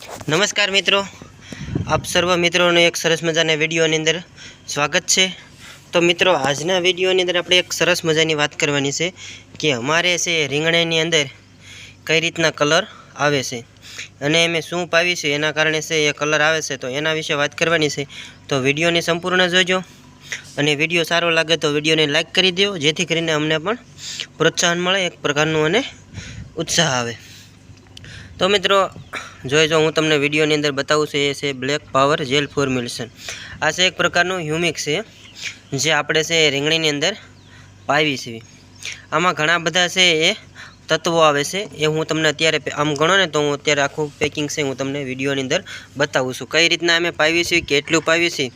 નમસ્કાર મિત્રો. આપ સર્વ મિત્રોનું એક સરસ મજાના વિડીયોની અંદર સ્વાગત છે. તો મિત્રો, આજના વિડીયોની અંદર આપણે એક સરસ મજાની વાત કરવાની છે કે અમારે છે રીંગણાની અંદર કઈ રીતના કલર આવે છે અને અમે શું પાવી છે, એના કારણે છે એ કલર આવે છે, તો એના વિશે વાત કરવાની છે. તો વિડીયોને સંપૂર્ણ જોજો અને વીડિયો સારો લાગે તો વિડીયોને લાઇક કરી દો જેથી કરીને અમને પણ પ્રોત્સાહન મળે, એક પ્રકારનું અને ઉત્સાહ આવે. તો મિત્રો જોઈ જો હું તમને વિડીયોની અંદર બતાવું છું, એ છે બ્લેક પાવર જેલ ફોર્મ્યુલેશન આ છે એક પ્રકારનું હ્યુમિક છે, જે આપણે છે રીંગણીની અંદર પાવી છે. આમાં ઘણા બધા છે એ તત્વો આવે છે, એ હું તમને અત્યારે આમ ગણો ને તો હું અત્યારે આખું પેકિંગ છે હું તમને વિડીયોની અંદર બતાવું છું. કઈ રીતના અમે પાવી છીએ, કેટલું પાવી છીએ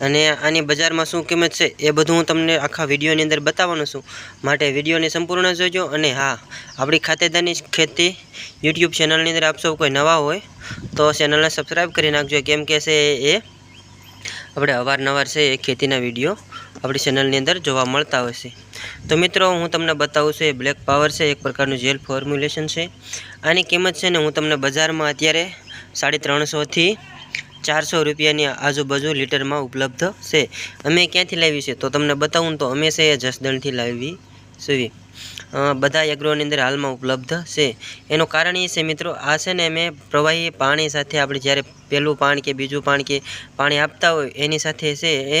અને આની બજારમાં શું કિંમત છે, એ બધું હું તમને આખા વિડીયોની અંદર બતાવવાનું છું. માટે વિડીયોને સંપૂર્ણ જોજો અને હા, આપણી ખાતેદારની ખેતી યુટ્યુબ ચેનલની અંદર આપ સૌ કોઈ નવા હોય, તો ચેનલને સબસ્ક્રાઈબ કરી નાખજો. કેમ કે છે એ આપણે અવારનવાર છે એ ખેતીના વીડિયો આપણી ચેનલની અંદર જોવા મળતા છે. તો મિત્રો, હું તમને બતાવું છું, એ બ્લેક પાવર છે, એક પ્રકારનું જેલ ફોર્મ્યુલેશન છે. આની કિંમત છે ને, હું તમને બજારમાં અત્યારે સાડી ત્રણસોથી ચારસો રૂપિયાની આજુબાજુ લીટરમાં ઉપલબ્ધ છે. અમે ક્યાંથી લાવી છે? તો તમને બતાવું તો અમે છે એ જસદણથી લાવી છીએ. બધા એગ્રોની અંદર હાલમાં ઉપલબ્ધ છે. એનું કારણ એ છે મિત્રો, આ છે ને અમે પ્રવાહી પાણી સાથે આપણે જ્યારે પહેલું પાણી કે બીજું પાણી કે પાણી આપતા હોય, એની સાથે છે એ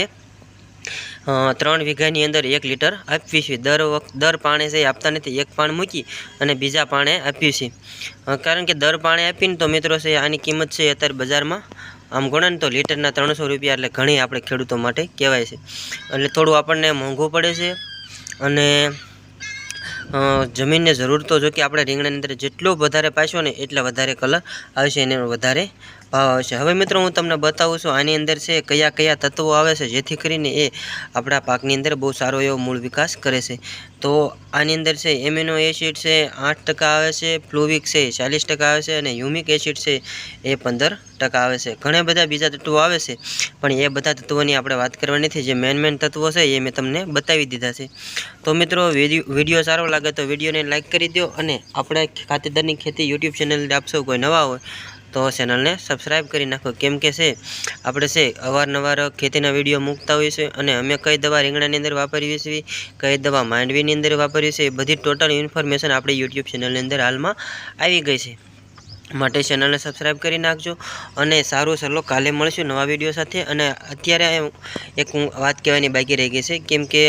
ત્રણ વીઘાની અંદર એક લીટર આપવી છે. દર વખત દર પાણે છે આપતા નથી. એક પાણ મૂકી અને બીજા પાણે આપ્યું છે. કારણ કે દર પાણે આપીને તો મિત્રો છે આની કિંમત છે અત્યારે બજારમાં આમ ગણો ને તો લીટરના ત્રણસો રૂપિયા એટલે ઘણી આપણે ખેડૂતો માટે કહેવાય છે. એટલે થોડું આપણને મોંઘું પડે છે અને જમીનને જરૂર તો જો કે આપણે રીંગણાની અંદર જેટલો વધારે પાછો ને એટલા વધારે કલર આવશે અને વધારે ભાવ આવશે હવે મિત્રો હું તમને બતાવું છું આની અંદર છે કયા કયા તત્વો આવે છે, જેથી કરીને એ આપણા પાકની અંદર બહુ સારો એવો મૂળ વિકાસ કરે છે. તો આની અંદર છે એમિનો એસિડ છે, આઠ આવે છે, ફ્લુવિક છે ચાલીસ આવે છે અને હ્યુમિક એસિડ છે એ પંદર આવે છે. ઘણા બધા બીજા તત્વો આવે છે, પણ એ બધા તત્વોની આપણે વાત કરવાની નથી. જે મેન મેન તત્વો છે એ મેં તમને બતાવી દીધા છે. તો મિત્રો વીડિયો સારો લાગે તો વિડીયોને લાઇક કરી દો અને આપણે ખાતેદારની ખેતી યુટ્યુબ ચેનલ આપ સૌ કોઈ નવા હોય તો ચેનલને સબસ્ક્રાઈબ કરી નાખો. કેમ કે છે, આપણે છે, અવારનવાર ખેતીના વીડિયો મૂકતા હોઈએ છીએ અને અમે કઈ દવા રીંગણાની અંદર વાપરીએ છીએ, કઈ દવા માંડવીની અંદર વાપરીએ છીએ, એ બધી ટોટલ ઇન્ફોર્મેશન આપણી યુટ્યુબ ચેનલની અંદર હાલમાં આવી ગઈ છે. માટે ચેનલને સબસ્ક્રાઈબ કરી નાખજો અને સારું સરલો કાલે મળશું નવા વીડિયો સાથે. અને અત્યારે એક વાત કહેવાની બાકી રહી ગઈ છે, કેમ કે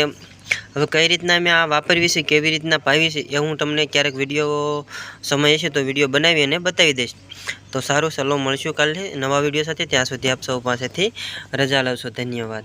હવે કઈ રીતના મેં આ વાપરવી છે, કેવી રીતના પાવી છે, એ હું તમને ક્યારેક વીડિયો સમય હશે તો વીડિયો બનાવી અને બતાવી દઈશ. તો સારું, ચાલો મળશું કાલે નવા વીડિયો સાથે. ત્યાં સુધી આપ સૌ પાસેથી રજા લાવશો. ધન્યવાદ.